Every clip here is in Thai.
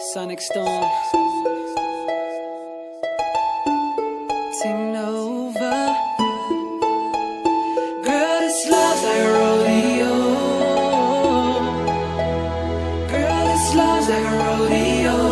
Sonic Storm. Taking. Girl, this love's like rodeo. Girl, this love's like rodeo.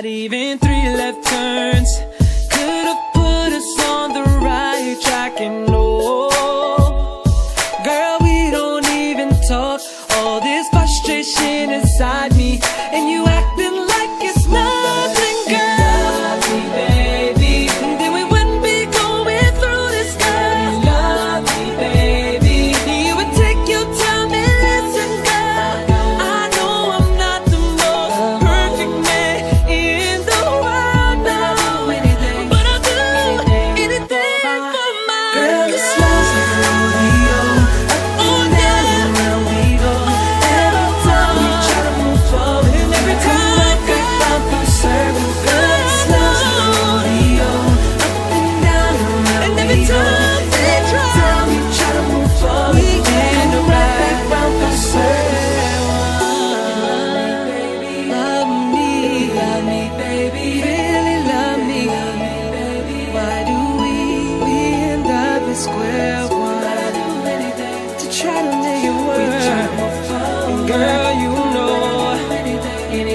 Not even three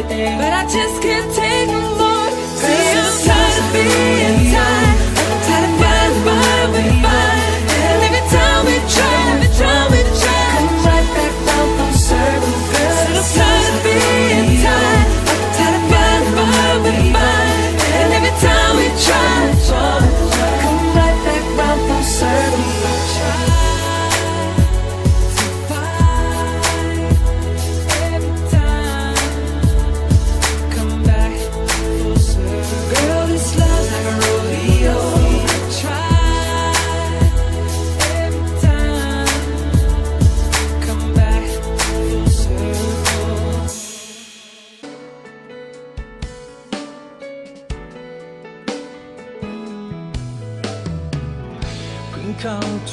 but I just can't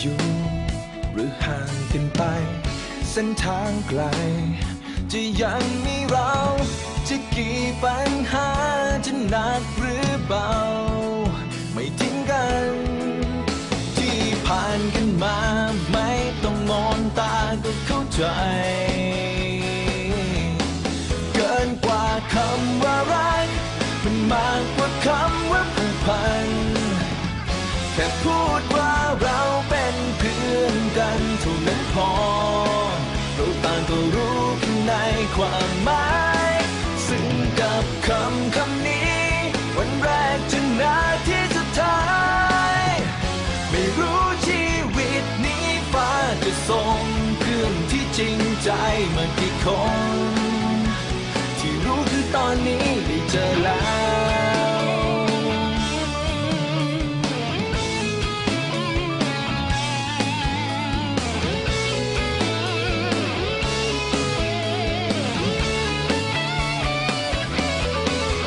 อยู่หรือห่างกันไป เส้นทางไกล จะยังมีเรา จะกี่ปัญหาจะหนักหรือเบา ไม่ทิ้งกัน ที่ผ่านกันมา ไม่ต้องมองตาก็เข้าใจ เกินกว่าคำว่ารักมันมาก คน ที่รู้คือตอนนี้ได้เจอแล้ว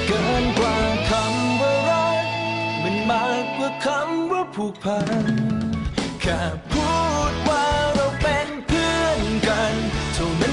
เกินกว่าคำว่ารักมันมากกว่าคำว่าผูกพันแค่พูด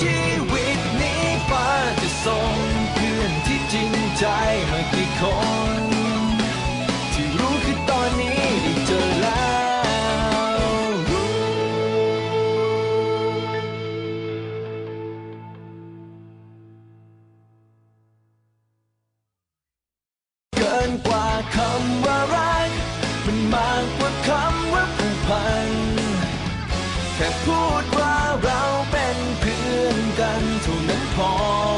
ชีวิตนี้ฟ้าจะส่งเพื่อนที่จริงใจมากิ Paul.